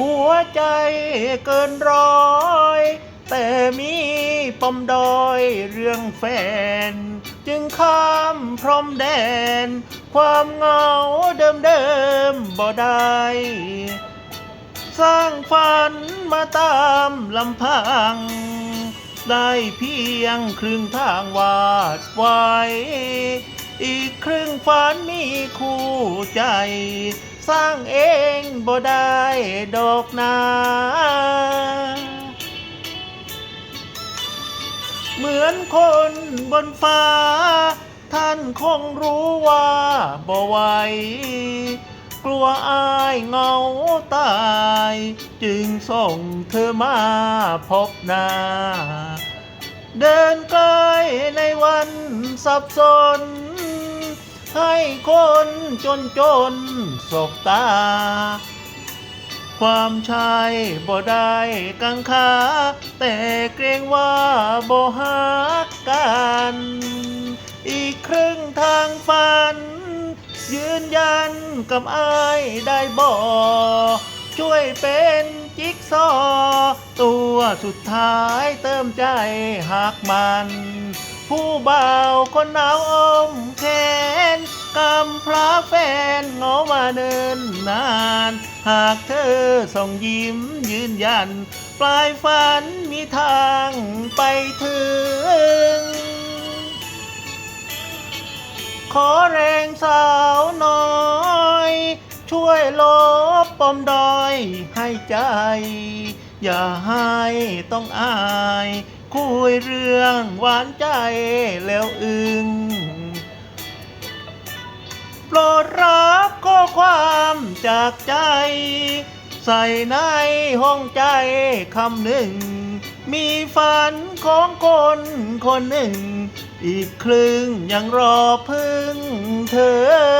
หัวใจเกินร้อย แต่มีปมดอยเรื่องแฟน จึงข้ามพรมแดน ความเหงาเดิมๆบ่ได้ สร้างฝันมาตามลำพัง ได้เพียงครึ่งทางวาดไว้ อีกครึ่งฝันมีคู่ใจ สร้างเองบ่ได้ดอกนาเหมือนคนบนฟ้า ท่านคงรู้ว่าบ่ไหวกลัวอายเงาตาย จึงส่งเธอมาพบหน้า เดินใกล้ในวันสับสน ให้คนจนจนสบตา ความชายบ่ได้กังขา แต่เกรงว่าบ่ฮักกัน อีกครึ่งทางฝัน ยืนยันกับอายได้บ่ช่วยเป็นจิ๊กซอ ตัวสุดท้ายเติมใจหักมัน ผู้บ่าวคนหนาวอมแขนกำ พร้าแฟนงามาเนินนาน หากเธอส่งยิ้มยืนยัน ปลายฝันมีทางไปถึง ขอแรงสาวน้อย ช่วยลบปมดอยให้ใจ อย่าให้ต้องอาย คุยเรื่องหวานใจแล้วอึงโจากใจ ใส่ในห้องใจคำหนึ่ง มีฝันของคนคนหนึ่ง อีกครึ่งยังรอพึ่งเธอ